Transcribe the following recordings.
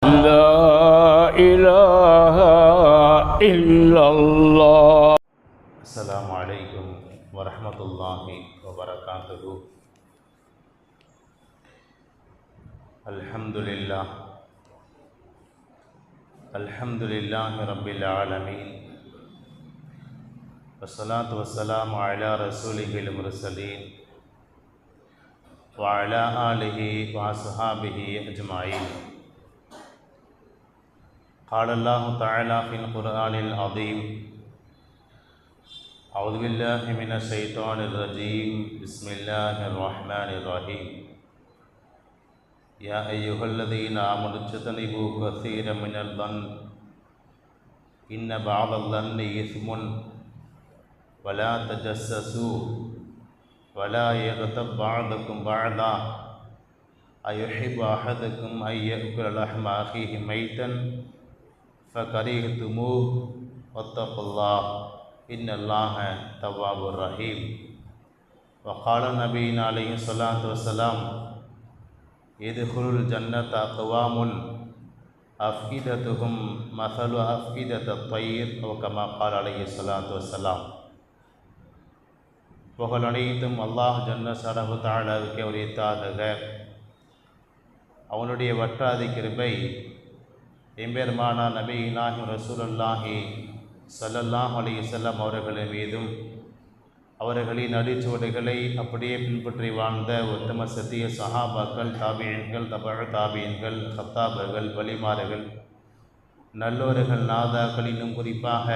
لا إله إلا الله. السلام عليكم ورحمة الله وبركاته. الحمد لله. الحمد لله رب العالمين. والصلاة والسلام على رسوله المرسلين وعلى آله وأصحابه أجمعين. قال الله تعالى في القرآن العظيم أعوذ بالله من الشيطان الرجيم. بسم الله الرحمن الرحيم. يا أيها الذين آمنوا اجتنبوا كثيرا من الظن. إن بعض الظن إثم. ولا تجسسوا. ولا يغتب بعضكم بعضا. أيحب أحدكم أن يأكل لحم أخيه ميتا؟ فكرهتموه واتقوا الله إن الله تواب رحيم وقال نبينا عليه الصلاة والسلام يدخل الجنة أقوام أفئدتهم مثل أفئدة الطير أو كما قال عليه الصلاة والسلام புகழ் அனைத்தும் அல்லாஹ் ஜன்ன சரஹு தாளாவுக்கு உரித்தாதுக அவனுடைய வற்றாதி கிருபை எம்பெருமானா நபி இனாஹி ரசூலுல்லாஹி சல்லல்லாஹ் அலைஹி வஸல்லம் அவர்களின் மீதும் அவர்களின் அடிச்சுவடுகளை அப்படியே பின்பற்றி வாழ்ந்த உத்தம சத்திய சஹாபாக்கள் தாபியன்கள் தபழ தாபியன்கள் ஹத்தாபர்கள் வலிமார்கள் நல்லோர்கள் நாதாக்கள் இன்னும் குறிப்பாக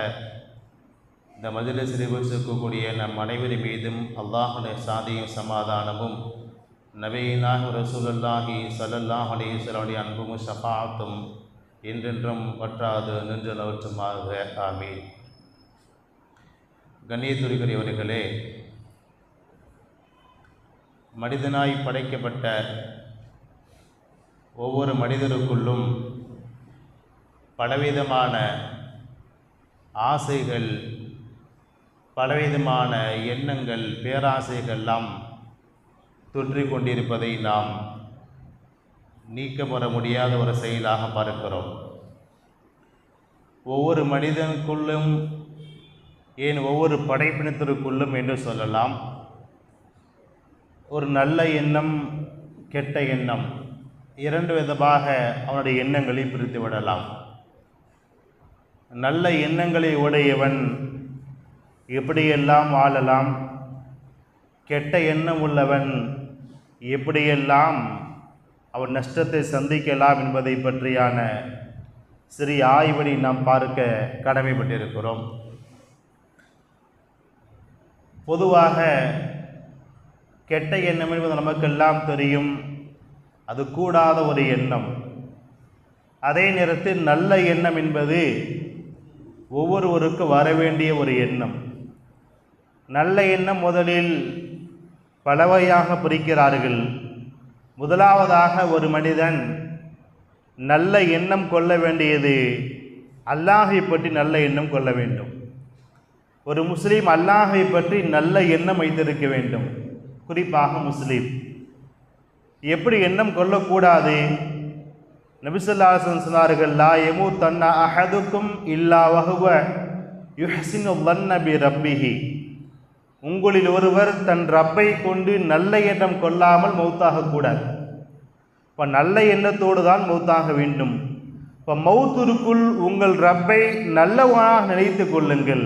இந்த மதுரை சிறுவசிக்கக்கூடிய நம் அனைவரின் மீதும் அல்லாஹுடைய சாதியும் சமாதானமும் நபீனாஹ் ரசூலுல்லாஹி சல்லல்லாஹ் அலைஹி வஸல்லம் அன்பும் ஷஃபாத்தும் என்றென்றும் வற்றாது நின்று ஆமி ஆமீன். கண்ணியத்துரிகரியவர்களே மனிதனாய் படைக்கப்பட்ட ஒவ்வொரு மனிதருக்குள்ளும் பலவிதமான ஆசைகள் பலவிதமான எண்ணங்கள் பேராசைகள்லாம் தொற்றிக் கொண்டிருப்பதை நாம் நீக்க பெற முடியாத ஒரு செயலாக பார்க்கிறோம். ஒவ்வொரு மனிதனுக்குள்ளும் ஏன் ஒவ்வொரு படைப்பினத்திற்குள்ளும் என்று சொல்லலாம். ஒரு நல்ல எண்ணம் கெட்ட எண்ணம் இரண்டு விதமாக அவனுடைய எண்ணங்களை பிரித்து விடலாம். நல்ல எண்ணங்களை உடையவன் எப்படியெல்லாம் வாழலாம்? கெட்ட எண்ணம் உள்ளவன் எப்படியெல்லாம் அவன் நஷ்டத்தை சந்திக்கலாம் என்பதை பற்றியான சிறிய ஆய்வினை நாம் பார்க்க கடமைப்பட்டிருக்கிறோம். பொதுவாக கெட்ட எண்ணம் என்பது நமக்கெல்லாம் தெரியும். அது கூடாத ஒரு எண்ணம். அதே நேரத்தில் நல்ல எண்ணம் என்பது ஒவ்வொருவருக்கும் வர வேண்டிய ஒரு எண்ணம். நல்ல எண்ணம் முதலில் பலவையாக பிரிக்கிறார்கள். முதலாவதாக ஒரு மனிதன் நல்ல எண்ணம் கொள்ள வேண்டியது அல்லாஹை பற்றி நல்ல எண்ணம் கொள்ள வேண்டும். ஒரு முஸ்லீம் அல்லாஹை பற்றி நல்ல எண்ணம் வைத்திருக்க வேண்டும். குறிப்பாக முஸ்லீம். எப்படி எண்ணம் கொள்ளக்கூடாது? நபிசல்லாசன் சொன்னார்கள் லா எமு தன்ன அஹதுக்கும் இல்லா வகுவ யுஹசின் வன்னபி ரப்பிஹி. உங்களில் ஒருவர் தன் ரப்பை கொண்டு நல்ல எண்ணம் கொள்ளாமல் மௌத்தாகக்கூடாது இப்போ நல்ல எண்ணத்தோடு தான் மௌத்தாக வேண்டும். இப்போ மௌத்திற்குள் உங்கள் ரப்பை நல்லவனாக நினைத்து கொள்ளுங்கள்.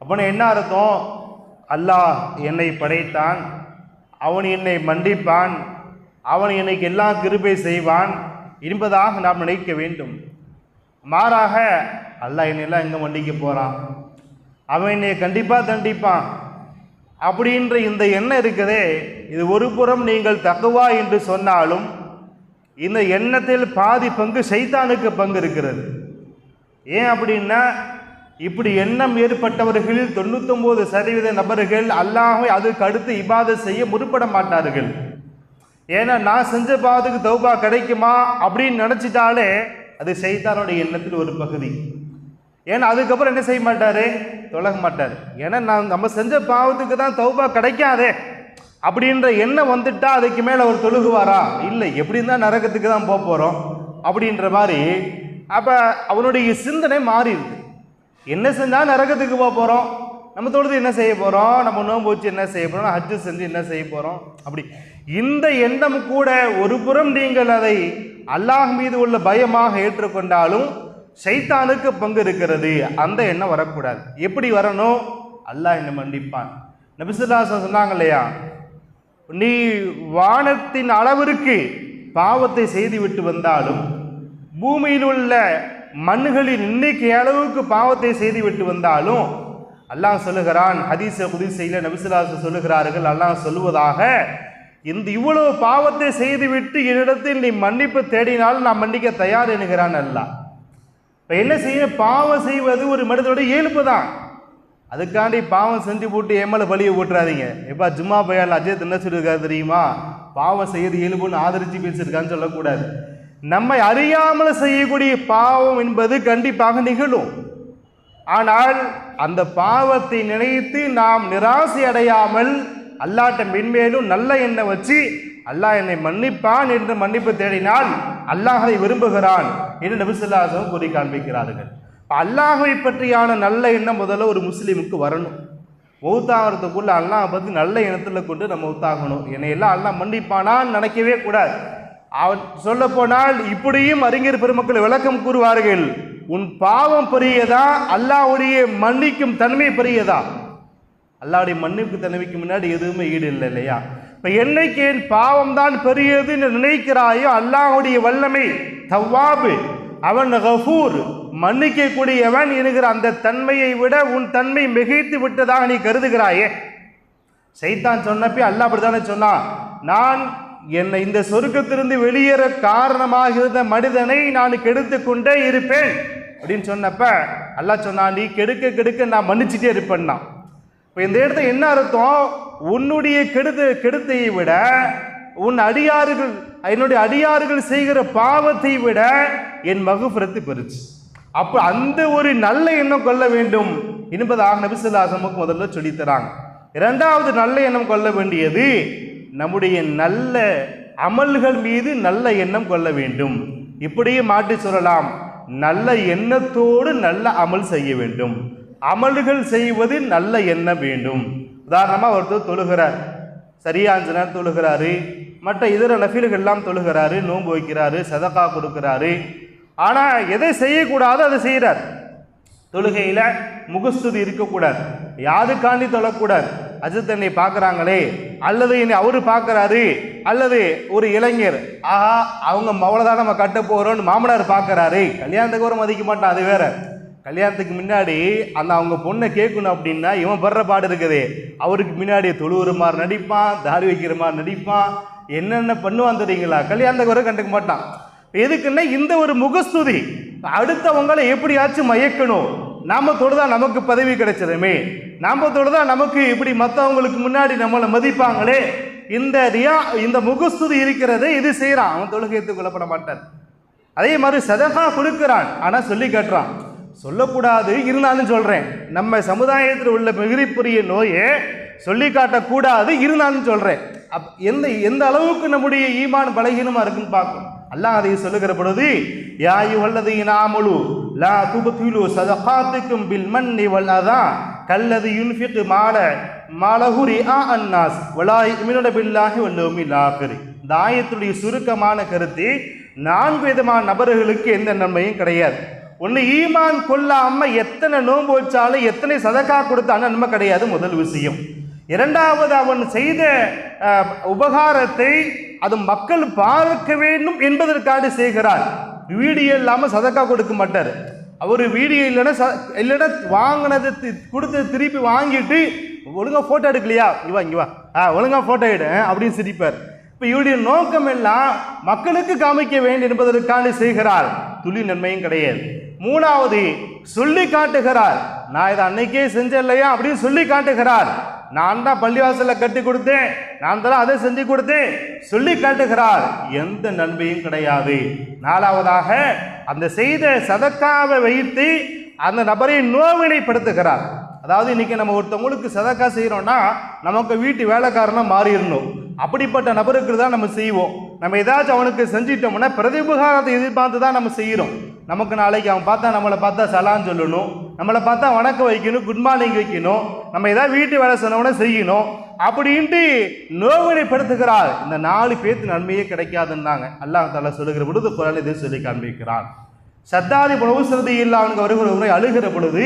அப்படின்னு என்ன அர்த்தம்? அல்லாஹ் என்னை படைத்தான் அவன் என்னை மன்னிப்பான் அவன் எனக்கு எல்லா கிருபை செய்வான் என்பதாக நாம் நினைக்க வேண்டும். மாறாக அல்லாஹ் என்னெல்லாம் எங்கே மன்னிக்க போகிறான் அவன் என்னை கண்டிப்பாக தண்டிப்பான். அப்படின்ற இந்த எண்ணம் இருக்குதே. இது ஒரு புறம் நீங்கள் தக்குவா என்று சொன்னாலும் இந்த எண்ணத்தில் பாதி பங்கு சைத்தானுக்கு பங்கு இருக்கிறது. ஏன் அப்படின்னா இப்படி எண்ணம் ஏற்பட்டவர்களில் தொண்ணூத்தொம்பது சதவீத நபர்கள் அல்லாமல் அதுக்கு அடுத்து இபாதை செய்ய முற்பட மாட்டார்கள். ஏன்னா நான் செஞ்ச பாதுக்கு தௌபா கிடைக்குமா அப்படின்னு நினச்சிட்டாலே அது சைத்தானுடைய எண்ணத்தில் ஒரு பகுதி. ஏன்னா அதுக்கப்புறம் என்ன செய்ய மாட்டார்? தொழக மாட்டார். ஏன்னா நான் நம்ம செஞ்ச பாவத்துக்கு தான் தௌபா கிடைக்காதே. அப்படின்ற எண்ணம் வந்துட்டா அதுக்கு மேலே அவர் தொழுகுவாரா? இல்லை. எப்படி இருந்தால் நரகத்துக்கு தான் போக போகிறோம் அப்படின்ற மாதிரி. அப்போ அவனுடைய சிந்தனை மாறிடுது. என்ன செஞ்சால் நரகத்துக்கு போக போகிறோம் நம்ம தொழுது என்ன செய்ய போகிறோம் நம்ம நோன்பு வச்சு என்ன செய்ய போகிறோம் ஹஜ்ஜு செஞ்சு என்ன செய்ய போகிறோம் அப்படி. இந்த எண்ணம் கூட ஒரு புறம் நீங்கள் அதை அல்லாஹ் மீது உள்ள பயமாக ஏற்றுக்கொண்டாலும் சைத்தானுக்கு பங்கு இருக்கிறது. அந்த எண்ணம் வரக்கூடாது. எப்படி வரணும்? அல்லாஹ் என்ன மன்னிப்பான். நபிசுல்லாசன் சொன்னாங்க இல்லையா? நீ வானத்தின் அளவிற்கு பாவத்தை செய்துவிட்டு வந்தாலும் பூமியில் உள்ள மண்ணுகளின் எண்ணிக்கை அளவுக்கு பாவத்தை செய்து விட்டு வந்தாலும் அல்லாஹ் சொல்லுகிறான் ஹதீச குதிசையில் நபிசுலாச சொல்லுகிறார்கள். அல்லாஹ் சொல்லுவதாக இந்த இவ்வளவு பாவத்தை செய்துவிட்டு என்னிடத்தில் நீ மன்னிப்பு தேடினால் நான் மன்னிக்க தயார் என்கிறான் அல்லாஹ். இப்போ என்ன செய்ய பாவம் செய்வது ஒரு மனிதனோட இயல்பு தான் அதுக்காண்டி பாவம் செஞ்சு போட்டு ஏமல பலியை போட்டுறாதீங்க எப்பா ஜும்மா பையால் அஜய் என்ன சொல்லியிருக்காரு தெரியுமா? பாவம் செய்யறது இயல்புன்னு ஆதரிச்சு பேசியிருக்கான்னு சொல்லக்கூடாது. நம்மை அறியாமல் செய்யக்கூடிய பாவம் என்பது கண்டிப்பாக நிகழும். ஆனால் அந்த பாவத்தை நினைத்து நாம் நிராசை அடையாமல் அல்லாட்ட மென்மேலும் நல்ல எண்ணம் வச்சு அல்லாஹ் என்னை மன்னிப்பான் என்று மன்னிப்பு தேடினால் அல்லாஹை விரும்புகிறான் என்று நபிசுல்லாசம் கூறி காண்பிக்கிறார்கள். அல்லாஹை பற்றியான நல்ல எண்ணம் முதல்ல ஒரு முஸ்லீமுக்கு வரணும். மௌத்தாகிறதுக்குள்ள அல்லாஹ் பற்றி நல்ல எண்ணத்தில் கொண்டு நம்ம மௌத்தாகணும். என்னை எல்லாம் அல்லாஹ் மன்னிப்பானான்னு நினைக்கவே கூடாது. அவன் சொல்ல போனால் இப்படியும் அறிஞர் பெருமக்கள் விளக்கம் கூறுவார்கள். உன் பாவம் பெரியதா? அல்லாஹ்வுடைய மன்னிக்கும் தன்மை பெரியதா? அல்லாவுடைய மன்னிப்பு தன்மைக்கு முன்னாடி எதுவுமே ஈடு இல்லை இல்லையா? இப்போ என்னைக்கு என் பாவம் தான் பெரியதுன்னு நினைக்கிறாயோ அல்லாஹுடைய வல்லமை தவ்வாபு அவன் ஹஃபூர் மன்னிக்கக்கூடியவன் என்கிற அந்த தன்மையை விட உன் தன்மை மிகைத்து விட்டதாக நீ கருதுகிறாயே. சைத்தான் சொன்னப்பே அல்லாஹ் அப்படித்தானே சொன்னான் நான் என்னை இந்த சொருக்கத்திலிருந்து வெளியேற காரணமாக இருந்த மனிதனை நான் கெடுத்து கொண்டே இருப்பேன் அப்படின்னு சொன்னப்ப அல்லாஹ் சொன்னான் நீ கெடுக்க கெடுக்க நான் மன்னிச்சுட்டே இருப்பேன்னா இப்போ இந்த இடத்துல என்ன அர்த்தம்? உன்னுடைய கெடுத கெடுத்தையை விட உன் அடியார்கள் என்னுடைய அடியார்கள் செய்கிற பாவத்தை விட என் மகுபுரத்து பெருச்சு அப்போ அந்த ஒரு நல்ல எண்ணம் கொள்ள வேண்டும். என்பதாக நபிசுல்லாசமுக்கு முதல்ல சொல்லித்தராங்க இரண்டாவது நல்ல எண்ணம் கொள்ள வேண்டியது நம்முடைய நல்ல அமல்கள் மீது நல்ல எண்ணம் கொள்ள வேண்டும். இப்படியே மாற்றி சொல்லலாம். நல்ல எண்ணத்தோடு நல்ல அமல் செய்ய வேண்டும். அமல்கள் செய்வது நல்ல எண்ணம் வேண்டும். உதாரணமாக ஒருத்தர் தொழுகிறார். சரியா அஞ்சு நேரம் தொழுகிறாரு. மற்ற இதர நஃபீல்கள்லாம் தொழுகிறாரு நோன்பு வைக்கிறாரு சதக்கா கொடுக்கிறாரு. ஆனால் எதை செய்யக்கூடாதோ அதை செய்கிறார் தொழுகையில் முகஸ்துதி இருக்கக்கூடாது. யாருக்காண்டி தொழக்கூடாது? அஜித் என்னை பார்க்குறாங்களே. அல்லது என்னை அவரு பார்க்குறாரு. அல்லது ஒரு இளைஞர் ஆஹா அவங்க அவ்வளோதான் நம்ம கட்ட போகிறோன்னு மாமனார் பார்க்குறாரு. கல்யாணத்துக்கு ஒரு மதிக்க மாட்டான் அது வேற. கல்யாணத்துக்கு முன்னாடி அந்த அவங்க பொண்ணை கேட்கணும் அப்படின்னா இவன் படுற பாடு இருக்குது. அவருக்கு முன்னாடி தொழுவுற மாதிரி நடிப்பான் தாடி வைக்கிற மாதிரி நடிப்பான். என்னென்ன பண்ணுவான் தெரியுங்களா? கல்யாணத்துக்கு வர கண்டுக்க மாட்டான். எதுக்குன்னா இந்த ஒரு முகஸ்துதி. அடுத்தவங்களை எப்படியாச்சும் மயக்கணும். நாம தொழுதா நமக்கு பதவி கிடைச்சதுமே நாம தொழுதா நமக்கு இப்படி மற்றவங்களுக்கு முன்னாடி நம்மளை மதிப்பாங்களே. இந்த ரியா இந்த முகஸ்துதி இருக்கிறதே இது செய்கிறான் அவன் தொழுகை ஏற்றுக்கொள்ளப்பட மாட்டான். அதே மாதிரி சதகா கொடுக்குறான். ஆனால் சொல்லி காட்டுறான். சொல்லக்கூடாது இருந்தாலும் சொல்கிறேன் நம்ம சமுதாயத்தில் உள்ள மிகுதிப்புரிய நோயை சொல்லி காட்டக்கூடாது இருந்தாலும் சொல்கிறேன் அப் எந்த எந்த அளவுக்கு நம்முடைய ஈமான் பலகீனமாக இருக்குன்னு பார்க்கும் அல்லாஹ் அதை சொல்லுகிற பொழுது யாயு வல்லது நாமலு லா துபத்துலு சதகாத்துக்கும் பில் மன்னி வல்லதா கல்லது யுன்ஃபிக்கு மால மலகுரி ஆ அன்னாஸ் வலாய் மினோட பில்லாகி வல்லோமி லாகரி இந்த ஆயத்துடைய சுருக்கமான கருத்து நான்கு விதமான நபர்களுக்கு எந்த நன்மையும் கிடையாது. ஒன்று ஈமான் கொல்லாமல் எத்தனை நோன்பு வச்சாலும் எத்தனை சதக்கா கொடுத்தாலும் நன்மை கிடையாது முதல் விஷயம். இரண்டாவது அவன் செய்த உபகாரத்தை அது மக்கள் பார்க்க வேண்டும் என்பதற்காக செய்கிறார். வீடியோ இல்லாமல் சதக்கா கொடுக்க மாட்டார். அவர் வீடியோ இல்லைன்னா ச இல்லைன்னா வாங்கினதை தி- கொடுத்து திருப்பி வாங்கிட்டு ஒழுங்கா ஃபோட்டோ எடுக்கலையா? இவா இங்கே வா. ஆ ஒழுங்கா ஃபோட்டோ எடு. அப்படின்னு சிரிப்பார். இப்போ இவருடைய நோக்கம் எல்லாம் மக்களுக்கு காமிக்க வேண்டும் என்பதற்காக செய்கிறார். துளி நன்மையும் கிடையாது. மூணாவது சொல்லி காட்டுகிறார். நான் இதை அன்னைக்கே செஞ்சேன் இல்லையா அப்படின்னு சொல்லி காட்டுகிறார். நான் தான் பள்ளிவாசலில் கட்டி கொடுத்தேன். நான் தான் அதை செஞ்சு கொடுத்தேன். சொல்லி காட்டுகிறார். எந்த நன்மையும் கிடையாது. நாலாவதாக அந்த செய்த சதக்காவை வைத்து அந்த நபரை நோவினைப்படுத்துகிறார். அதாவது இன்னைக்கு நம்ம ஒருத்தவங்களுக்கு சதக்கா செய்கிறோம்னா நமக்கு வீட்டு வேலைக்காரனாக மாறிடணும். அப்படிப்பட்ட நபருக்கு தான் நம்ம செய்வோம். நம்ம ஏதாச்சும் அவனுக்கு செஞ்சிட்டோம்னா பிரதிபகாரத்தை எதிர்பார்த்து தான் நம்ம செய்கிறோம். நமக்கு நாளைக்கு அவன் பார்த்தா நம்மளை பார்த்தா சலான் சொல்லணும். நம்மளை பார்த்தா வணக்கம் வைக்கணும் குட் மார்னிங் வைக்கணும். நம்ம ஏதாவது வீட்டு வேலை சொன்னவொடனே செய்யணும். அப்படின்ட்டு நோவினைப்படுத்துகிறார். இந்த நாலு பேர்த்து நன்மையே கிடைக்காதுன்னாங்க. அல்லாஹ் தால சொல்லுகிற பொழுது குரல் இதை சொல்லி காண்பிக்கிறான். சத்தாதி புனவுசரதி இல்லாமல் வருகிற உரை அழுகிற பொழுது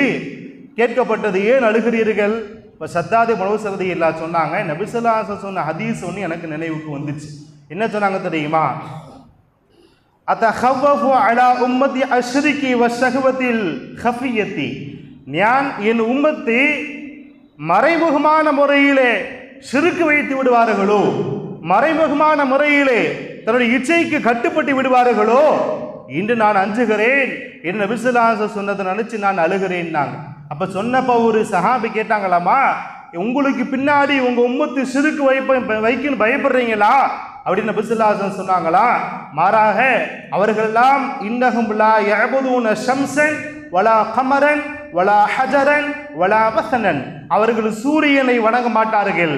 கேட்கப்பட்டது ஏன் அழுகிறீர்கள்? இப்போ சத்தாதி புனவுசரதி இல்லா சொன்னாங்க. நபிசல்லாச சொன்ன ஹதீஸ் ஒன்று எனக்கு நினைவுக்கு வந்துச்சு. என்ன சொன்னாங்க தெரியுமா? அத்தஹவ்வஃபு அலா உம்மத்தி அஷ்ரிகி சஹவத்தில் ஹஃபியத்தி. நான் என் உம்மத்தை மறைமுகமான முறையிலே சிறுக்கு வைத்து விடுவார்களோ? மறைமுகமான முறையிலே தன்னுடைய இச்சைக்கு கட்டுப்பட்டு விடுவார்களோ? இன்று நான் அஞ்சுகிறேன். என் நபிசுல்லாச சொன்னதை நினச்சி நான் அழுகிறேன்னாங்க. அப்போ சொன்னப்போ ஒரு சஹாபி கேட்டாங்களாமா உங்களுக்கு பின்னாடி உங்கள் உம்மத்து சிறுக்கு வைப்ப வைக்குன்னு பயப்படுறீங்களா? அப்படின்னு நபிசுல்லாசன் சொன்னாங்களா மாறாக அவர்களெல்லாம் இன்னகம்புலா எபதுன ஷம்சன் வலா கமரன் வலா ஹஜரன் வலா வசனன். அவர்கள் சூரியனை வணங்க மாட்டார்கள்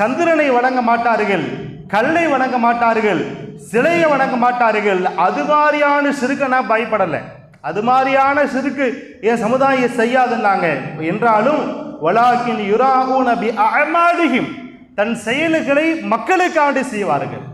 சந்திரனை வணங்க மாட்டார்கள் கல்லை வணங்க மாட்டார்கள் சிலையை வணங்க மாட்டார்கள். அது மாதிரியான சிறுக்க நான் பயப்படலை. அது மாதிரியான சிறுக்கு என் சமுதாயம் செய்யாதுன்னாங்க. என்றாலும் வலாக்கின் யுராகு நபி அமாலிஹிம் தன் செயல்களை மக்களுக்காண்டி செய்வார்கள்.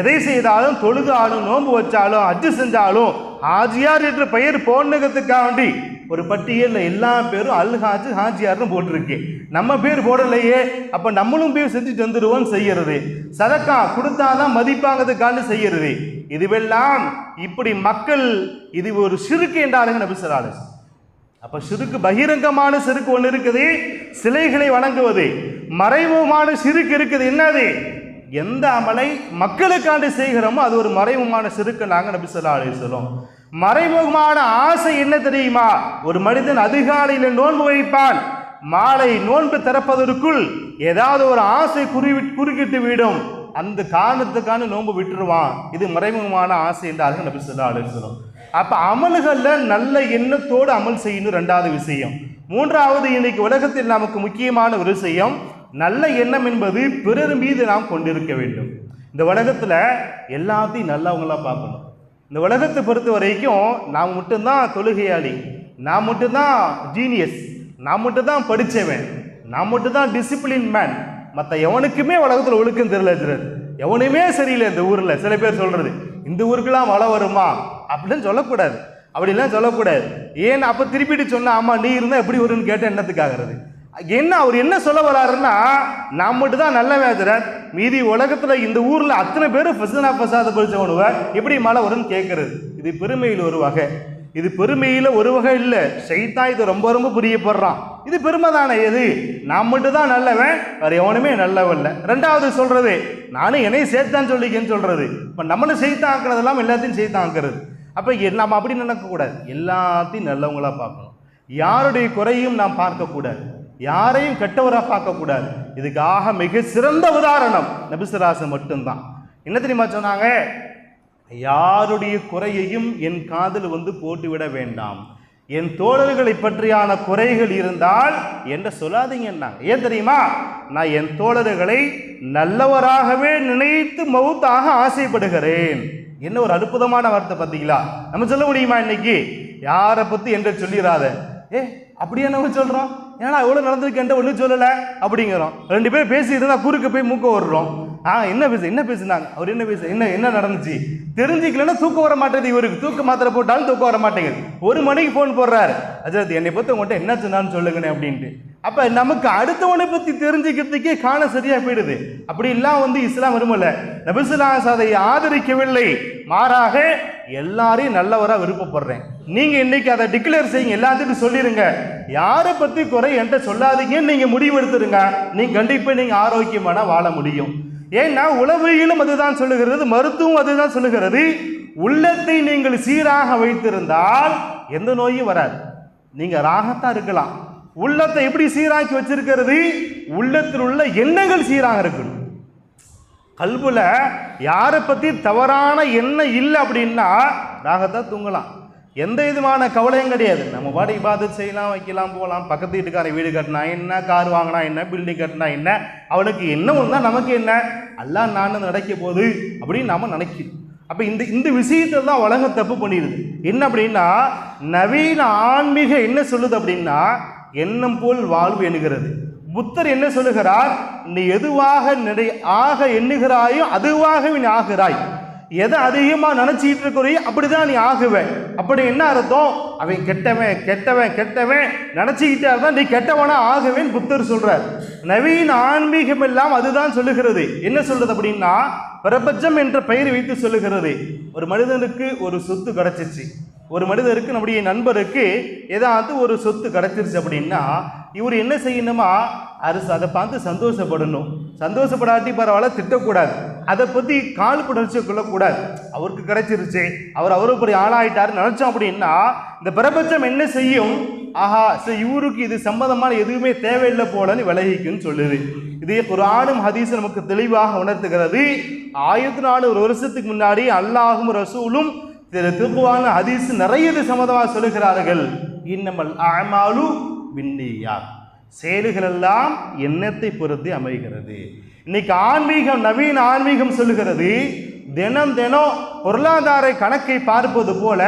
எதை செய்தாலும் தொழுதாலும் நோன்பு வச்சாலும் அஜு செஞ்சாலும் ஆஜியார் என்ற பெயர் போனதுக்காண்டி ஒரு பட்டியலில் எல்லா பேரும் அல் ஹாஜி ஹாஜியார்னு போட்டிருக்கு. நம்ம பேர் போடலையே அப்போ நம்மளும் போய் செஞ்சுட்டு வந்துடுவோம் செய்யறது. சதக்கா கொடுத்தாதான் மதிப்பாங்கிறதுக்காண்டு செய்யறது. இதுவெல்லாம் இப்படி மக்கள் இது ஒரு சிறுக்கு என்றாருங்க நபி அப்போ அப்ப சிறுக்கு பகிரங்கமான சிறுக்கு ஒன்று இருக்குது சிலைகளை வணங்குவது. மறைமுகமான சிறுக்கு இருக்குது என்னது? எந்த அமலை மக்களுக்காண்டு செய்கிறோமோ அது ஒரு மறைமுகமான சிறுக்கு நாங்கள் நபி ஸல்லல்லாஹு அலைஹி சொல்லுவோம் மறைமுகமான ஆசை என்ன தெரியுமா? ஒரு மனிதன் அதிகாலையில் நோன்பு வைப்பான். மாலை நோன்பு திறப்பதற்குள் ஏதாவது ஒரு ஆசை குறி குறுக்கிட்டு விடும். அந்த காரணத்துக்கான நோன்பு விட்டுருவான். இது மறைமுகமான ஆசை என்றார்கள் நபி சொல்லா அலுவலம் அப்போ அமல்களில் நல்ல எண்ணத்தோடு அமல் செய்யணும் ரெண்டாவது விஷயம். மூன்றாவது இன்னைக்கு உலகத்தில் நமக்கு முக்கியமான ஒரு விஷயம் நல்ல எண்ணம் என்பது பிறர் மீது நாம் கொண்டிருக்க வேண்டும். இந்த உலகத்தில் எல்லாத்தையும் நல்லவங்களா பார்க்கணும். இந்த உலகத்தை பொறுத்த வரைக்கும் நாம் மட்டும்தான் தொழுகையாளி நான் மட்டும்தான் ஜீனியஸ் நான் மட்டும்தான் படித்தவன் நான் மட்டும்தான் டிசிப்ளின் மேன் மற்ற எவனுக்குமே உலகத்தில் ஒழுக்கம் தெரியல எவனுமே சரியில்லை இந்த ஊரில். சில பேர் சொல்கிறது இந்த ஊருக்கெல்லாம் மழை வருமா? அப்படின்னு சொல்லக்கூடாது. அப்படிலாம் சொல்லக்கூடாது. ஏன் அப்போ திருப்பிட்டு சொன்னா ஆமாம் நீ இருந்தால் எப்படி வரும்னு கேட்டால் என்னத்துக்காகிறது என்ன அவர் என்ன சொல்ல வராருன்னா நான் மட்டும் தான் நல்ல வேதரன் மீதி உலகத்தில் இந்த ஊரில் அத்தனை பேர் ஃபசனா ஃபசாத பிடிச்சவனுவ எப்படி மழை வரும்னு கேட்கறது இது பெருமையில் ஒரு வகை. இது பெருமையில் ஒரு வகை இல்லை. சைத்தா இது ரொம்ப ரொம்ப புரியப்படுறான். இது பெருமை தானே எது? நான் மட்டும் தான் நல்லவன் வேற எவனுமே நல்லவன் இல்லை. ரெண்டாவது சொல்றது நானும் என்னையும் சேர்த்தான் சொல்லிக்கன்னு சொல்றது. இப்போ நம்மளும் செய்தான் ஆக்குறதெல்லாம் எல்லாத்தையும் செய்தான் ஆக்குறது. அப்போ நம்ம அப்படி நினைக்கக்கூடாது. எல்லாத்தையும் நல்லவங்களா பார்க்கணும். யாருடைய குறையும் நாம் பார்க்கக்கூடாது. யாரையும் கெட்டவராக பார்க்கக்கூடாது. இதுக்காக மிக சிறந்த உதாரணம் நபிசுராசன் மட்டும்தான். என்ன தெரியுமா சொன்னாங்க? யாருடைய குறையையும் என் காதில் வந்து போட்டுவிட வேண்டாம். என் தோழர்களை பற்றியான குறைகள் இருந்தால் என்ன சொல்லாதீங்கன்னாங்க. ஏன் தெரியுமா? நான் என் தோழர்களை நல்லவராகவே நினைத்து மவுத்தாக ஆசைப்படுகிறேன். என்ன ஒரு அற்புதமான வார்த்தை பார்த்தீங்களா? நம்ம சொல்ல முடியுமா இன்னைக்கு? யாரை பற்றி என்று சொல்லிடாத ஏ அப்படியே நம்ம சொல்கிறோம் ஏன்னா எவ்வளோ நடந்திருக்கேன்ட்டு ஒன்றும் சொல்லலை. அப்படிங்கிறோம். ரெண்டு பேரும் பேசிட்டு தான் குறுக்க போய் மூக்க வர்றோம் ஆ என்ன பேசு என்ன பேசுனாங்க? அவர் என்ன பேசு என்ன என்ன நடந்துச்சு? தெரிஞ்சுக்கலன்னா தூக்கம் வர மாட்டேங்குது இவருக்கு. தூக்க மாத்திரை போட்டாலும் தூக்கம் வர மாட்டேங்குது. ஒரு மணிக்கு ஃபோன் போடுறாரு. அஜரத் என்னை பற்றி உங்கள்கிட்ட என்ன சொன்னான்னு சொல்லுங்கண்ணே அப்படின்ட்டு. அப்போ நமக்கு அடுத்தவனை பற்றி தெரிஞ்சுக்கிறதுக்கே காண சரியாக போயிடுது. அப்படி வந்து இஸ்லாம் விரும்பல. நபிசுல்லாஸ் அதை ஆதரிக்கவில்லை. மாறாக எல்லாரையும் நல்லவராக விருப்பப்படுறேன். நீங்க இன்னைக்கு அதை டிக்ளேர் செய்யுங்க எல்லாத்துக்கும் சொல்லிருங்க. யாரை பத்தி குறை என்கிட்ட சொல்லாதீங்கன்னு நீங்க முடிவு எடுத்துருங்க. நீங்க கண்டிப்பா நீங்க ஆரோக்கியமான வாழ முடியும். ஏன்னா உளவியலும் அதுதான் சொல்லுகிறது மருத்துவம் அதுதான் சொல்லுகிறது. உள்ளத்தை நீங்கள் சீராக வைத்திருந்தால் எந்த நோயும் வராது. நீங்க ராகத்தான் இருக்கலாம். உள்ளத்தை எப்படி சீராக்கி வச்சிருக்கிறது? உள்ளத்தில் உள்ள எண்ணங்கள் சீராக இருக்கணும். கல்புல யாரை பத்தி தவறான எண்ணம் இல்லை அப்படின்னா ராகத்தான் தூங்கலாம். எந்த விதமான கவலையும் கிடையாது. நம்ம பாடி இபாதத் செய்யலாம் வைக்கலாம் போகலாம். பக்கத்து வீட்டுக்காரன் வீடு கட்டினா என்ன கார் வாங்கினா என்ன பில்டிங் கட்டினா என்ன அவனுக்கு என்ன ஒன்றா நமக்கு என்ன? எல்லாம் நான் நடக்க போகுது அப்படின்னு நாம் நினைக்கிறோம் அப்போ இந்த இந்த விஷயத்தில் தான் உலகம் தப்பு பண்ணிடுது. என்ன அப்படின்னா நவீன ஆன்மீக என்ன சொல்லுது அப்படின்னா எண்ணம் போல் வாழ்வு எண்ணுகிறது புத்தர் என்ன சொல்லுகிறார்? நீ எதுவாக நினை ஆக எண்ணுகிறாயோ அதுவாக நீ ஆகிறாய். எதை அதிகமாக நினச்சிக்கிட்டு இருக்கிறியோ அப்படிதான் நீ ஆகுவ. அப்படி என்ன அர்த்தம்? அவன் கெட்டவன் கெட்டவன் கெட்டவன். நினச்சிக்கிட்டே இருந்தால் நீ கெட்டவனா ஆகுவேன் புத்தர் சொல்கிறார் நவீன ஆன்மீகம் எல்லாம் அதுதான் சொல்லுகிறது. என்ன சொல்கிறது அப்படின்னா பிரபஞ்சம் என்ற பெயர் வைத்து சொல்லுகிறது. ஒரு மனிதனுக்கு ஒரு சொத்து கிடைச்சிச்சு. ஒரு மனிதருக்கு நம்முடைய நண்பருக்கு ஏதாவது ஒரு சொத்து கிடைச்சிருச்சு அப்படின்னா இவர் என்ன செய்யணுமா? அரசு அதை பார்த்து சந்தோஷப்படணும். சந்தோஷப்படாட்டி பரவாயில்ல திட்டக்கூடாது. அதை பற்றி கால் புணர்ச்சி கொள்ளக்கூடாது. அவருக்கு கிடைச்சிருச்சு அவர் அவரை பெரிய ஆளாயிட்டாரு நினச்சோம் அப்படின்னா இந்த பிரபஞ்சம் என்ன செய்யும்? ஆஹா சரி இவருக்கு இது சம்மந்தமான எதுவுமே தேவையில்லை போலன்னு விலகிக்குன்னு சொல்லுது. இதே குரானும் ஹதீஸ் நமக்கு தெளிவாக உணர்த்துகிறது. ஆயிரத்தி நானூறு வருஷத்துக்கு முன்னாடி அல்லாஹும் ரசூலும் இதில் திருக்குவான ஹதீஸ் நிறைய இது சம்மதமாக சொல்லுகிறார்கள். இன்னமல் அமாலு விண்ணியா செயல்கள் எல்லாம் எண்ணத்தை பொறுத்து அமைகிறது. இன்னைக்கு ஆன்மீகம் நவீன ஆன்மீகம் சொல்லுகிறது தினம் தினம் பொருளாதார கணக்கை பார்ப்பது போல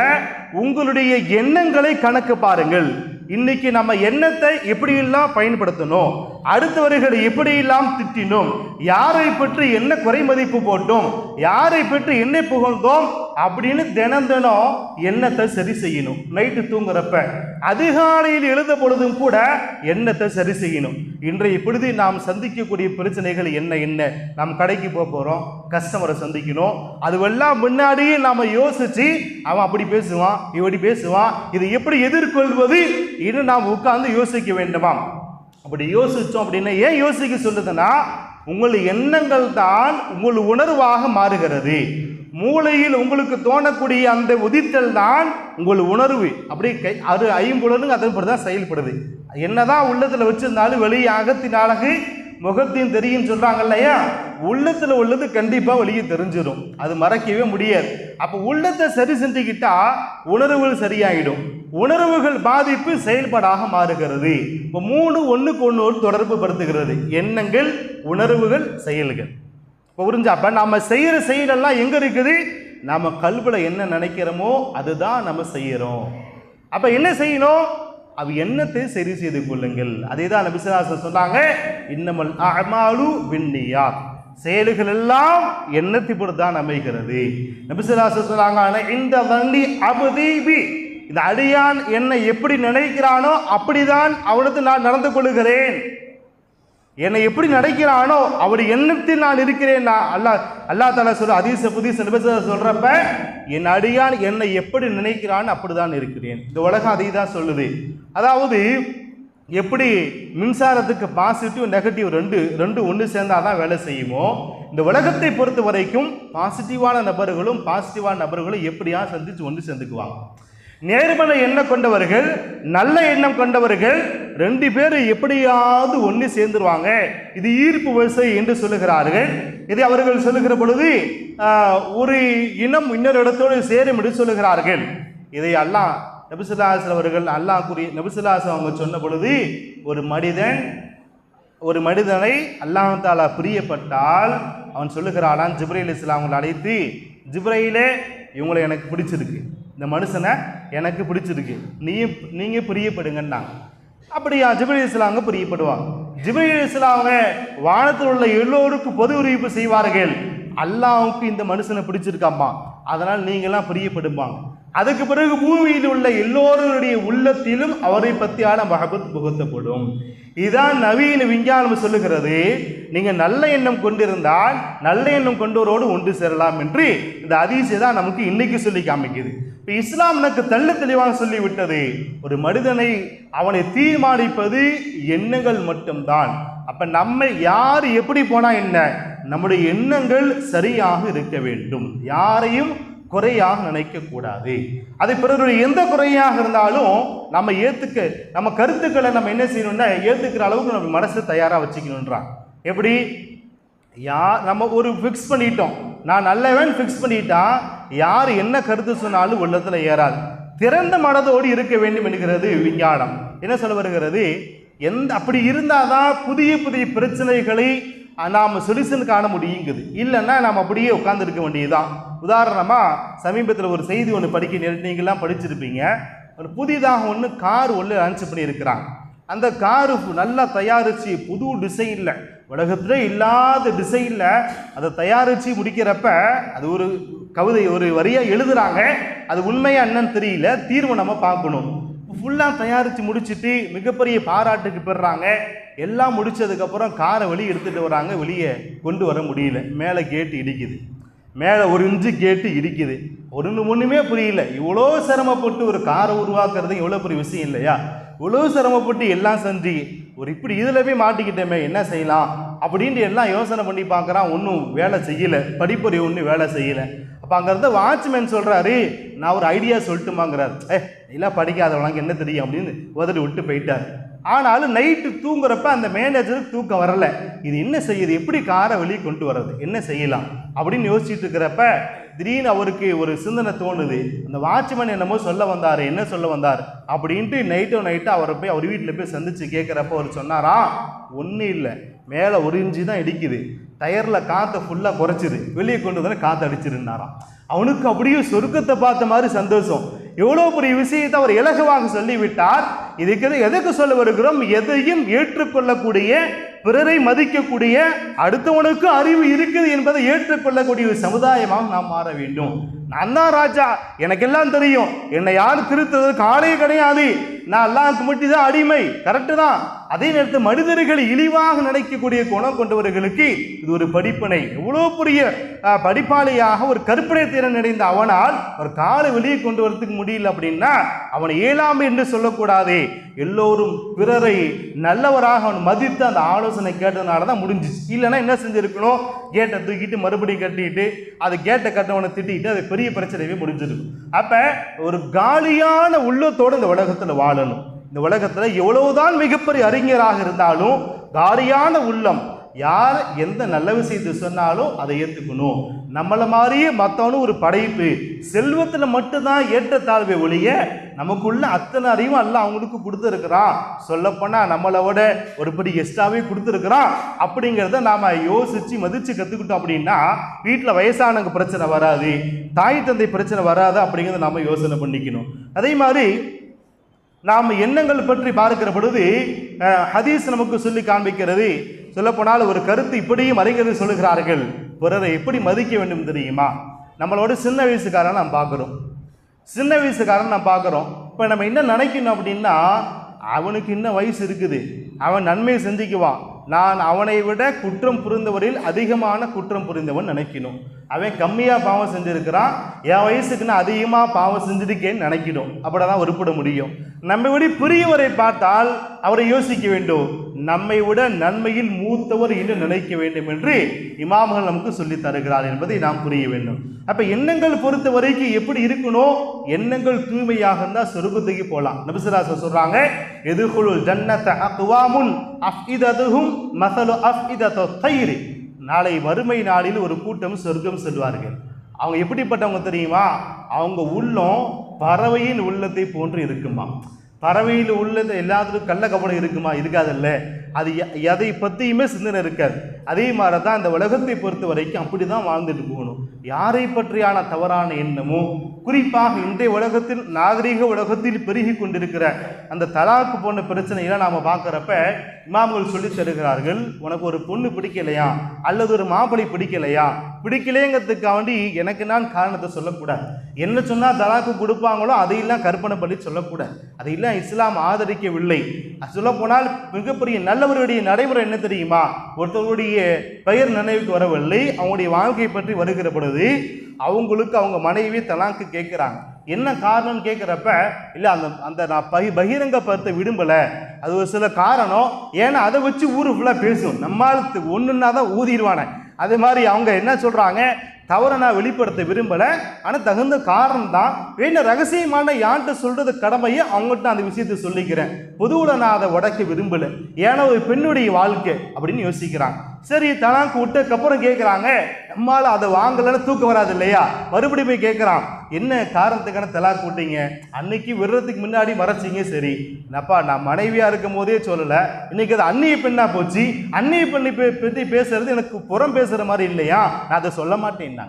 உங்களுடைய எண்ணங்களை கணக்கு பாருங்கள். இன்னைக்கு நம்ம எண்ணத்தை எப்படியெல்லாம் பயன்படுத்தணும்? அடுத்தவர்களை எப்படியெல்லாம் திட்டினோம்? யாரை பற்றி என்ன குறை மதிப்பு போட்டோம்? யாரை பற்றி என்ன புகழ்ந்தோம்? அப்படின்னு தினம் தினம் எண்ணத்தை சரி செய்யணும். நைட்டு தூங்குறப்ப அதிகாலையில் எழுத பொழுதும் கூட எண்ணத்தை சரி செய்யணும். இன்றைய பொழுது நாம் சந்திக்கக்கூடிய பிரச்சனைகள் என்ன என்ன? நாம் கடைக்கு போக போகிறோம் கஸ்டமரை சந்திக்கணும். அதுவெல்லாம் முன்னாடியே நாம் யோசித்து அவன் அப்படி பேசுவான் இப்படி பேசுவான் இதை எப்படி எதிர்கொள்வது? இன்னும் நாம் உட்கார்ந்து யோசிக்க வேண்டுமாம். அப்படி யோசித்தோம் அப்படின்னா ஏன் யோசிக்க சொல்லுதுன்னா உங்கள் எண்ணங்கள் தான் உங்கள் உணர்வாக மாறுகிறது. மூளையில் உங்களுக்கு தோணக்கூடிய அந்த உதித்தல் தான் உங்கள் உணர்வு. அப்படி கை அது ஐம்புலனுங்க அதன்படி தான் செயல்படுது. என்னதான் உள்ளத்தில் வச்சிருந்தாலும் வெளியே அகத்தின் அழகு முகத்தையும் தெரியும் சொல்கிறாங்க இல்லையா? உள்ளத்தில் உள்ளது கண்டிப்பாக வெளியே தெரிஞ்சிடும். அது மறைக்கவே முடியாது. அப்போ உள்ளத்தை சரி செஞ்சுக்கிட்டா உணர்வுகள் சரியாயிடும். உணர்வுகள் பாதிப்பு செயல்பாடாக மாறுகிறது. இப்போ மூணு ஒன்றுக்கு ஒன்று தொடர்பு படுத்துகிறது. எண்ணங்கள் உணர்வுகள் செயல்கள். புரிஞ்சா? புரிஞ்சாப்ப நம்ம செய்கிற செயலெல்லாம் எங்கே இருக்குது? நம்ம கல்வில என்ன நினைக்கிறோமோ அதுதான் நம்ம செய்கிறோம் அப்போ என்ன செய்யணும்? அவ எண்ணத்தை சரி செய்து கொள்ளுங்கள். அதே தான் நபிசுராசன் சொன்னாங்க இன்னமல் அமாலு விண்ணியா செயல்கள் எல்லாம் எண்ணத்தை பொறுத்து தான் அமைகிறது நபிசுராசன் சொன்னாங்க இந்த வண்டி அபதீபி இந்த அடியான் என்னை எப்படி நினைக்கிறானோ அப்படிதான் அவனுக்கு நான் நடந்து கொள்கிறேன். என்னை எப்படி நடக்கிறானோ அவர் எண்ணத்தில் நான் இருக்கிறேன். நான் அல்லாஹ் அல்லா தாலா சொல்ற அதீச புதீச நிபச சொல்றப்ப என் அடியான் என்னை எப்படி நினைக்கிறான் அப்படிதான் இருக்கிறேன். இந்த உலகம் அதை தான் சொல்லுது. அதாவது எப்படி மின்சாரத்துக்கு பாசிட்டிவ் நெகட்டிவ் ரெண்டு ரெண்டு ஒன்று சேர்ந்தாதான் வேலை செய்யுமோ இந்த உலகத்தை பொறுத்த வரைக்கும் பாசிட்டிவான நபர்களும் பாசிட்டிவான நபர்களும் எப்படியா சந்தித்து ஒன்று சேர்ந்துக்குவாங்க. நேர்மறை எண்ணம் கொண்டவர்கள் நல்ல எண்ணம் கொண்டவர்கள் ரெண்டு பேரும் எப்படியாவது ஒன்று சேர்ந்துருவாங்க. இது ஈர்ப்பு வரிசை என்று சொல்லுகிறார்கள். இதை அவர்கள் சொல்லுகிற பொழுது ஒரு இனம் இன்னொரு இடத்தோடு சேரும் என்று சொல்லுகிறார்கள். இதை அல்லாஹ் நபிசுல்லாசன் அவர்கள் அல்லாஹ் கூறி நபிசுல்லாசன் அவங்க சொன்ன பொழுது ஒரு மனிதன் ஒரு மனிதனை அல்லாஹ் தாலா பிரியப்பட்டால் அவன் சொல்லுகிறானான் ஜிப்ரைல் இஸ்லாம் அவங்களை அழைத்து ஜிப்ரையிலே இவங்களை எனக்கு பிடிச்சிருக்கு. இந்த மனுஷனை எனக்கு பிடிச்சிருக்கு. நீயும் நீங்கள் பிரியப்படுங்கன்னாங்க. அப்படியா? ஜிபிரி இஸ்லாங்க பிரியப்படுவாங்க ஜிபிரி இஸ்லாங்க வானத்தில் உள்ள எல்லோருக்கும் பொது அறிவிப்பு செய்வார்கள். அல்லாவுக்கு இந்த மனுஷனை பிடிச்சிருக்காம்மா. அதனால் நீங்களாம் பிரியப்படுவாங்க அதுக்கு பிறகு பூமியில் உள்ள எல்லோருடைய உள்ளத்திலும் அவரை பற்றியான மகபத் புகுத்தப்படும். இதுதான் நவீன விஞ்ஞானம் சொல்லுகிறது. நீங்கள் நல்ல எண்ணம் கொண்டிருந்தால் நல்ல எண்ணம் கொண்டோரோடு ஒன்று சேரலாம் என்று இந்த அதிசயம் தான் நமக்கு இன்னைக்கு சொல்லி காமிக்குது. இப்போ இஸ்லாம் எனக்கு தள்ளு தெளிவாக சொல்லிவிட்டது. ஒரு மனிதனை அவனை தீர்மானிப்பது எண்ணங்கள் மட்டும்தான். அப்போ நம்ம யார் எப்படி போனால் என்ன? நம்முடைய எண்ணங்கள் சரியாக இருக்க வேண்டும். யாரையும் குறையாக நினைக்கக்கூடாது. அது பிறருடைய எந்த குறையாக இருந்தாலும் நம்ம ஏற்றுக்க நம்ம கருத்துக்களை நம்ம என்ன செய்யணும்னா ஏற்றுக்கிற அளவுக்கு நம்ம மனசை தயாராக வச்சுக்கணுன்றான். எப்படி? யார் நம்ம ஒரு ஃபிக்ஸ் பண்ணிட்டோம். நான் நல்லவன் ஃபிக்ஸ் பண்ணிட்டா யார் என்ன கருத்து சொன்னாலும் உள்ளத்தில் ஏறாது. திறந்த மனதோடு இருக்க வேண்டும் என்கிறது விஞ்ஞானம். என்ன சொல்ல வருகிறது? எந்த அப்படி இருந்தால் தான் புதிய புதிய பிரச்சனைகளை நாம் சொல்யூஷன் காண முடியுங்குது. இல்லைன்னா நாம் அப்படியே உட்காந்துருக்க வேண்டியதுதான். உதாரணமாக சமீபத்தில் ஒரு செய்தி ஒன்று படிக்க நீங்கள்லாம் படிச்சிருப்பீங்க. ஒரு புதிதாக ஒன்று கார் ஒன்று லான்ச் பண்ணியிருக்கிறாங்க. அந்த காரு நல்லா தயாரித்து புது டிசைனில் உலகத்திலே இல்லாத டிசைனில் அதை தயாரித்து முடிக்கிறப்ப அது ஒரு கவிதை ஒரு வரியாக எழுதுகிறாங்க அது உண்மையாக என்னன்னு தெரியல. தீர்வு நம்ம பார்க்கணும். ஃபுல்லாக தயாரித்து முடிச்சிட்டு மிகப்பெரிய பாராட்டுக்கு பெறுறாங்க எல்லாம் முடிச்சதுக்கப்புறம் காரை வெளியே எடுத்துகிட்டு வராங்க. வெளியே கொண்டு வர முடியல. மேலே கேட்டு இடிக்குது. மேலே ஒரு இன்ச்சு கேட்டு இடிக்குது. ஒன்று ஒன்றுமே புரியல. இவ்வளோ சிரமப்பட்டு ஒரு காரை உருவாக்குறது எவ்வளோ பெரிய விஷயம் இல்லையா? இவ்வளோ சிரமப்பட்டு எல்லாம் செஞ்சு ஒரு இப்படி இதில் போய் மாட்டிக்கிட்டோமே என்ன செய்யலாம்? அப்படின்ட்டு எல்லாம் யோசனை பண்ணி பார்க்குறான் ஒன்றும் வேலை செய்யலை. படிப்பறி ஒன்றும் வேலை செய்யலை. அப்போ அங்கே இருந்த வாட்ச்மேன் சொல்கிறாரு நான் ஒரு ஐடியா சொல்லட்டுமாங்கிறார். ஏ இல்லை படிக்காதவனாங்க என்ன தெரியும்? அப்படின்னு உதறி விட்டு போயிட்டார். ஆனாலும் நைட்டு தூங்குறப்ப அந்த மேனேஜருக்கு தூக்கம் வரல. இது என்ன செய்யுது? எப்படி காரை வெளியே கொண்டு வர்றது? என்ன செய்யலாம்? அப்படின்னு யோசிச்சுட்டு இருக்கிறப்ப திடீர்னு அவருக்கு ஒரு சிந்தனை தோணுது. அந்த வாட்ச்மேன் என்னமோ சொல்ல வந்தார். என்ன சொல்ல வந்தார்? அப்படின்ட்டு நைட்டோ நைட்டோ அவரை போய் அவர் வீட்டில் போய் சந்திச்சு கேட்குறப்ப அவர் சொன்னாரா ஒன்றும் இல்லை. மேலே ஒரு இன்ச்சு தான் இடிக்குது. டயரில் காற்றை ஃபுல்லாக குறைச்சிது வெளியே கொண்டு வந்து காற்று அடிச்சிருந்தாராம் அவனுக்கு அப்படியே சொருக்கத்தை பார்த்த மாதிரி சந்தோஷம். எவ்வளோ பெரிய விஷயத்தை அவர் இலகுவாக சொல்லிவிட்டார். இதுக்கு எதுக்கு சொல்ல வருகிறோம் எதையும் ஏற்றுக்கொள்ளக்கூடிய பிறரை மதிக்கக்கூடிய அடுத்தவனுக்கு அறிவு இருக்குது என்பதை ஏற்றுக்கொள்ளக்கூடிய ஒரு சமுதாயமாக நாம் மாற வேண்டும். நான் தான் ராஜா எனக்கெல்லாம் தெரியும். என்னை யார் திருத்ததற்கு காலையே கிடையாது. நான் எல்லாம் கும்பிட்டு தான் அடிமை. கரெக்டு தான். அதே நேரத்தில் மனிதர்கள் இழிவாக நினைக்கக்கூடிய குணம் கொண்டவர்களுக்கு இது ஒரு படிப்பினை. எவ்வளோ பெரிய படிப்பாளியாக ஒரு கற்பனை திறன் நிறைந்த அவனால் ஒரு காலை வெளியே கொண்டு வரதுக்கு முடியல அப்படின்னா அவனை ஏழாமை என்று சொல்லக்கூடாது. எல்லோரும் பிறரை நல்லவராக அவன் மதித்து அந்த ஆலோசனை கேட்டதுனால தான் முடிஞ்சிச்சு. இல்லைன்னா என்ன செஞ்சுருக்கணும்? கேட்டை தூக்கிட்டு மறுபடியும் கட்டிட்டு அது கேட்டை கட்டவனை திட்டிட்டு அது பெரிய பிரச்சனையே முடிஞ்சிருக்கும். அப்போ ஒரு காலியான உள்ளத்தோடு இந்த உலகத்தில் வாழணும். இந்த உலகத்தில் எவ்வளவுதான் மிகப்பெரிய அறிஞராக இருந்தாலும் காலியான உள்ளம் யார் எந்த நல்ல விஷயத்தை சொன்னாலும் அதை ஏற்றுக்கணும் நம்மளை மாதிரியே மற்றவனும் ஒரு படைப்பு. செல்வத்தில் மட்டும்தான் ஏற்றத்தாழ்வை ஒழிய நமக்குள்ள அத்தனை அறிவும் அல்ல அவங்களுக்கு கொடுத்துருக்குறான். சொல்லப்போனால் நம்மளை விட ஒரு படி எக்ஸ்ட்ராவே கொடுத்துருக்குறான். அப்படிங்கிறத நாம் யோசித்து மதித்து கற்றுக்கிட்டோம் அப்படின்னா வீட்டில் வயசானவங்க பிரச்சனை வராது. தாய் தந்தை பிரச்சனை வராது அப்படிங்கிறத நாம் யோசனை பண்ணிக்கணும். அதே மாதிரி நாம் எண்ணங்கள் பற்றி பார்க்கிற பொழுது ஹதீஸ் நமக்கு சொல்லி காண்பிக்கிறது சொல்லப்போனால் ஒரு கருத்து இப்படியும் அறிஞர்கள் சொல்லுகிறார்கள். பிறரை எப்படி மதிக்க வேண்டும் தெரியுமா? நம்மளோட சின்ன வயசுக்காரன் நாம் பார்க்குறோம். சின்ன வயசுக்காரன் நான் பார்க்குறோம். இப்போ நம்ம என்ன நினைக்கணும் அப்படின்னா அவனுக்கு இன்னும் வயசு இருக்குது. அவன் நன்மையை செஞ்சுக்குவான் நான் அவனை விட குற்றம் புரிந்தவரில் அதிகமான குற்றம் புரிந்தவன் நினைக்கணும். அவன் கம்மியாக பாவம் செஞ்சுருக்கிறான். என் வயசுக்கு நான் அதிகமாக பாவம் செஞ்சிருக்கேன்னு நினைக்கணும். அப்படி தான் உருப்பிட முடியும். நம்ம விட பெரியவரை பார்த்தால் அவரை யோசிக்க வேண்டும். நம்மை விட நன்மையில் மூத்தவர் என்று நினைக்க வேண்டும் என்று இமாம்கள் நமக்கு சொல்லித் தருகிறார் என்பதை நாம் புரிய வேண்டும். அப்ப எண்ணங்கள் பொறுத்த வரைக்கும் எப்படி இருக்கணும்? எண்ணங்கள் தூய்மையாக இருந்தால் சொருக்கத்துக்கு போகலாம் நபிசுராச சொல்றாங்க எதுகுழுல் ஜன்னத அஃப் அஃஇததுஹும் மசலு அஃஇதத்து தயிரி நாளை வறுமை நாளில் ஒரு கூட்டம் சொர்க்கம் செல்வார்கள். அவங்க எப்படிப்பட்டவங்க தெரியுமா? அவங்க உள்ளம் பறவையின் உள்ளத்தை போன்று இருக்குமா பறவையில் உள்ளது எல்லாத்துக்கும் கள்ள கபடம் இருக்குமா? இருக்காதுல்ல. அது எ- எதை பற்றியுமே சிந்தனை இருக்காது. அதே மாதிரி தான் இந்த உலகத்தை பொறுத்த வரைக்கும் அப்படி தான் வாழ்ந்துட்டு போகணும். யாரை பற்றியான தவறான எண்ணமோ குறிப்பாக இன்றைய உலகத்தில் நாகரீக உலகத்தில் பெருகி கொண்டிருக்கிற அந்த தலாக்கு போன்ற பிரச்சனைகளை நாம் பார்க்குறப்ப இமாம்கள் சொல்லி தருகிறார்கள் உனக்கு ஒரு பொண்ணு பிடிக்கலையா? அல்லது ஒரு மாப்பிளை பிடிக்கலையா? பிடிக்கலைங்கிறதுக்காண்டி எனக்கு நான் காரணத்தை சொல்லக்கூடாது. என்ன சொன்னால் தலாக்கு கொடுப்பாங்களோ அதையெல்லாம் கற்பனை பண்ணி சொல்லக்கூடாது. அதையெல்லாம் இஸ்லாம் ஆதரிக்கவில்லை. சொல்லப்போனால் மிகப்பெரிய நல்லவருடைய நடைமுறை என்ன தெரியுமா? ஒருத்தருடைய பெயர் நினைவுக்கு வரவில்லை. அவங்களுடைய வாழ்க்கை பற்றி வருகிற பொழுது அவங்களுக்கு அவங்க மனைவி தலாக்கு கேட்குறாங்க என்ன காரணம்னு கேட்குறப்ப இல்லை அந்த அந்த நான் பகி பகிரங்கப்படுத்த விரும்பலை. அது ஒரு சில காரணம். ஏன்னா அதை வச்சு ஊர் ஃபுல்லாக பேசும். நம்மளுக்கு ஒன்றுன்னா தான் ஊதிடுவானே அதே மாதிரி அவங்க என்ன சொல்கிறாங்க தவறை நான் வெளிப்படுத்த விரும்பலை. ஆனால் தகுந்த காரணம் தான். வேணும் ரகசியமான யான்ட்டு சொல்கிறது கடமையை அவங்ககிட்ட அந்த விஷயத்தை சொல்லிக்கிறேன். பொதுவில் நான் அதை உடைக்க விரும்பலை. ஏன்னா ஒரு பெண்ணுடைய வாழ்க்கை அப்படின்னு யோசிக்கிறாங்க. சரி தலாக்கு விட்டதுக்கப்புறம் கேட்குறாங்க நம்மளால அதை வாங்கலைன்னு தூக்கம் வராது இல்லையா? மறுபடியும் போய் கேட்குறான் என்ன காரணத்துக்கான தலாக்கு விட்டீங்க அன்னைக்கு விடுறதுக்கு முன்னாடி மறைச்சிங்க சரி. என்னப்பா நான் மனைவியாக இருக்கும் போதே சொல்லலை. இன்னைக்கு அது அந்நிய பெண்ணாக போச்சு. அந்நிய பெண்ணை பற்றி பேசுறது எனக்கு புறம் பேசுகிற மாதிரி இல்லையா? நான் அதை சொல்ல மாட்டேன்னா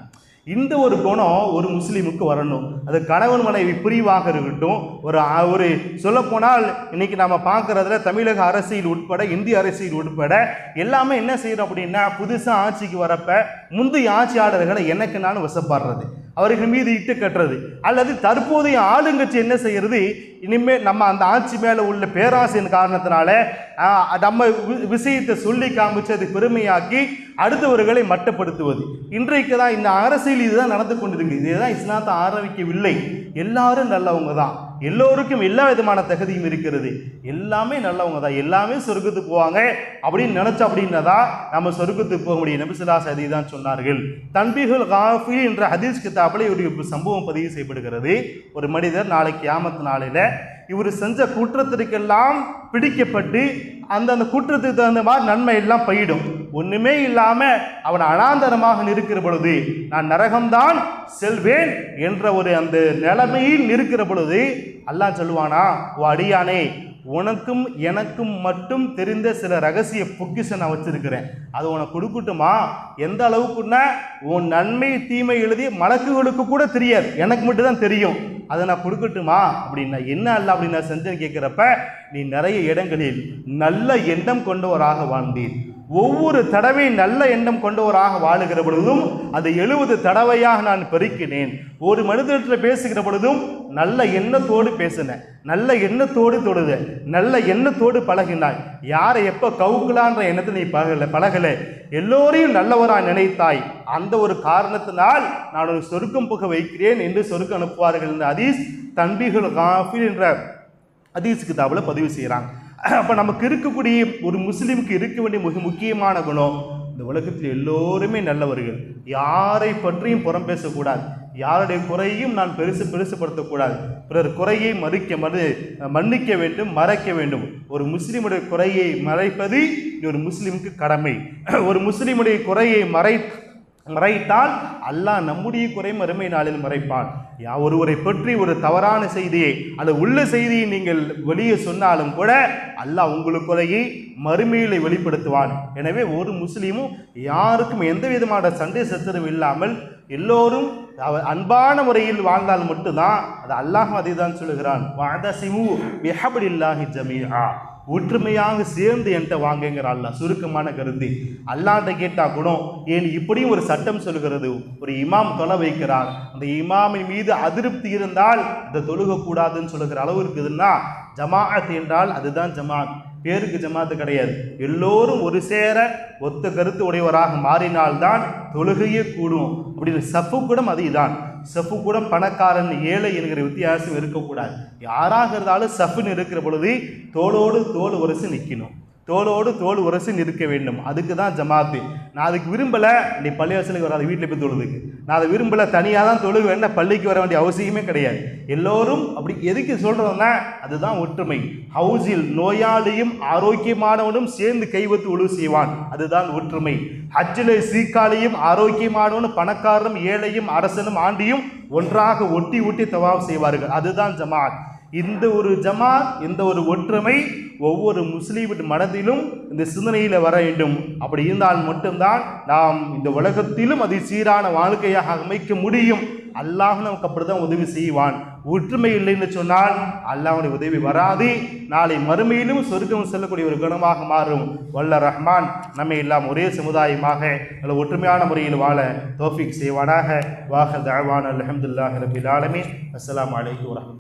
இந்த ஒரு குணம் ஒரு முஸ்லீமுக்கு வரணும். அது கணவன் மனைவி பிரிவாக இருக்கட்டும் ஒரு ஒரு சொல்லப்போனால் இன்னைக்கு நம்ம பார்க்கறதுல தமிழக அரசியல் உட்பட இந்திய அரசியல் உட்பட எல்லாமே என்ன செய்யறோம் அப்படின்னா புதுசாக ஆட்சிக்கு வரப்ப முந்தைய ஆட்சியாளர்களை எனக்கு நான் வசப்படுறது. அவர்கள் மீது இட்டு கட்டுறது. அல்லது தற்போதைய ஆளுங்கட்சி என்ன செய்கிறது? இனிமேல் நம்ம அந்த ஆட்சி மேலே உள்ள பேராசையின் காரணத்தினால நம்ம வி- விஷயத்தை சொல்லி காமிச்சதை பெருமையாக்கி அடுத்தவர்களை மட்டப்படுத்துவது. இன்றைக்கு தான் இந்த அரசியல் இதுதான் நடந்து கொண்டிருக்கு இதுதான் இஸ்லாத்தை ஆரம்பிக்கவில்லை. எல்லாரும் நல்லவங்க தான். எல்லோருக்கும் எல்லா விதமான தகுதியும் இருக்கிறது. எல்லாமே நல்லவங்க தான். எல்லாமே சொர்க்கத்துக்கு போவாங்க. அப்படின்னு நினைச்ச அப்படின்னதா நம்ம சொர்க்கத்துக்கு போக முடியும். நபிசுல்லா சதி தான் சொன்னார்கள். தன்பிகள் காஃபி என்ற ஹதீஸ் கித்தாப்பில் ஒரு சம்பவம் பதிவு செய்யப்படுகிறது. ஒரு மனிதர் நாளைக்கு கியாமத் நாளில் இவர் செஞ்ச குற்றத்திற்கெல்லாம் பிடிக்கப்பட்டு அந்தந்த குற்றத்துக்கு தகுந்த மாதிரி நன்மை எல்லாம் போயிடும். ஒன்றுமே இல்லாமல் அவன் அனாந்தரமாக நிற்கிற பொழுது நான் நரகம்தான் செல்வேன் என்ற ஒரு அந்த நிலைமையில் இருக்கிற பொழுது அல்லாஹ் சொல்லுவானா ஓ அடியானே உனக்கும் எனக்கும் மட்டும் தெரிந்த சில ரகசிய பொக்கிஷன் நான் வச்சிருக்கிறேன். அது உனக்கு கொடுக்கட்டுமா? எந்த அளவுக்குன்னா உன் நன்மை தீமை எழுதி மலக்குகளுக்கு கூட தெரியாது. எனக்கு மட்டும் தான் தெரியும். அதை நான் கொடுக்கட்டுமா? அப்படின்னா என்ன அல்ல அப்படின்னு நான் செஞ்சேன்னு கேட்குறப்ப நீ நிறைய இடங்களில் நல்ல எண்ணம் கொண்டவராக வாழ்ந்தீர். ஒவ்வொரு தடவை நல்ல எண்ணம் கொண்டவராக வாழுகிற பொழுதும் அதை எழுபது தடவையாக நான் பெருக்கினேன். ஒரு மனிதத்தில் பேசுகிற பொழுதும் நல்ல எண்ணத்தோடு பேசினேன் நல்ல எண்ணத்தோடு தொடுத நல்ல எண்ணத்தோடு பழகினாய். யாரை எப்போ கவுக்கலான்ற எண்ணத்தை நீ பழகலை பழகலை. எல்லோரையும் நல்லவராக நினைத்தாய். அந்த ஒரு காரணத்தினால் நான் ஒரு சொருக்கம் புக வைக்கிறேன் என்று சொருக்கம் அனுப்புவார்கள். இந்த அதீஸ் தன்பிகள் காஃபில் என்ற அதீஸ் கிதாபில் பதிவு செய்கிறாங்க அப்போ நமக்கு இருக்கக்கூடிய ஒரு முஸ்லீமுக்கு இருக்க வேண்டிய மிக முக்கியமான குணம் இந்த உலகத்தில் எல்லோருமே நல்லவர்கள். யாரை பற்றியும் புறம் பேசக்கூடாது. யாருடைய குறையும் நான் பெருசு பெருசுப்படுத்தக்கூடாது பிறர் குறையை மறுக்க மறு மன்னிக்க வேண்டும் மறைக்க வேண்டும். ஒரு முஸ்லீமுடைய குறையை மறைப்பது ஒரு முஸ்லீமுக்கு கடமை. ஒரு முஸ்லீமுடைய குறையை மறை மறைத்தால் அல்லாஹ் நம்முடைய குறை மறுமை நாளில் மறைப்பான். யா ஒருவரை பற்றி ஒரு தவறான செய்தியை அந்த உள்ள செய்தியை நீங்கள் வெளியே சொன்னாலும் கூட அல்லாஹ் உங்களுக்குறையை மறுமையில வெளிப்படுத்துவான். எனவே ஒரு முஸ்லீமும் யாருக்கும் எந்த விதமான சண்டை சச்சரவு இல்லாமல் எல்லோரும் அவர் அன்பான முறையில் வாழ்ந்தால் மட்டும்தான் அது அல்லாஹ் அதை தான் சொல்லுகிறான். வாதசிமு பிஹபில்லாஹி ஜமீஆ. ஒற்றுமையாக சேர்ந்து என்கிட்ட வாங்குங்கிற அல்லாஹ் சுருக்கமான கருத்து. அல்லாட்ட கேட்டால் கூட ஏன் இப்படியும் ஒரு சட்டம் சொல்கிறது? ஒரு இமாம் தொலை வைக்கிறார். அந்த இமாமின் மீது அதிருப்தி இருந்தால் இதை தொழுகக்கூடாதுன்னு சொல்லுகிற அளவு இருக்குதுன்னா ஜமாஅத் என்றால் அதுதான் ஜமாத் பேருக்கு ஜமாத்து கிடையாது. எல்லோரும் ஒரு சேர ஒத்த கருத்து உடையவராக மாறினால்தான் தொழுகையே கூடும். அப்படின்னு சஃபு கூட அதுதான் சஃபு கூட பணக்காரன் ஏழை என்கிற வித்தியாசம் இருக்கக்கூடாது. யாராக இருந்தாலும் சஃபுன்னு இருக்கிற பொழுது தோளோடு தோல் உரசி நிற்கணும் தோளோடு தோல் உரசி நிற்க வேண்டும். அதுக்கு தான் ஜமாத்து. நான் அதுக்கு விரும்பலை நீ பள்ளிவாசலுக்கு வராது வீட்டில் போய் தொழுதுக்கு நான் அதை விரும்பலை தனியாக தான் தொழுக வேண்டாம் பள்ளிக்கு வர வேண்டிய அவசியமே கிடையாது. எல்லோரும் அப்படி எதுக்கு சொல்கிறோம்னா அதுதான் ஒற்றுமை. ஹவுஸில் நோயாளியும் ஆரோக்கியமானவனும் சேர்ந்து கைவத்து உழுவு செய்வான். அதுதான் ஒற்றுமை. ஹஜ்ஜில் சீக்காளியும் ஆரோக்கியமானவனும் பணக்காரனும் ஏழையும் அரசனும் ஆண்டியும் ஒன்றாக ஒட்டி ஒட்டி தவாப் செய்வார்கள். அதுதான் ஜமாத். இந்த ஒரு ஜமாத் இந்த ஒரு ஒற்றுமை ஒவ்வொரு முஸ்லீமின் மனதிலும் இந்த சிந்தனையில் வர வேண்டும். அப்படி இருந்தால் மட்டும்தான் நாம் இந்த உலகத்திலும் அது சீரான வாழ்க்கையாக அமைக்க முடியும். அல்லாஹ் நமக்கு அப்படிதான் உதவி செய்வான். ஒற்றுமை இல்லைன்னு சொன்னால் அல்லாஹுடைய உதவி வராது. நாளை மறுமையிலும் சொர்க்கம் செல்லக்கூடிய ஒரு குணமாக மாறும். வல்ல ரஹ்மான் நம்மை எல்லாம் ஒரே சமுதாயமாக நல்ல ஒற்றுமையான முறையில் வாழ தோஃபிக் செய்வானாக. வாஹ தாவான் அலமதுல்லாஹ் ரபில் ஆலமீன். அஸ்ஸலாமு அலைக்கும் வரஹ்மத்துல்லாஹி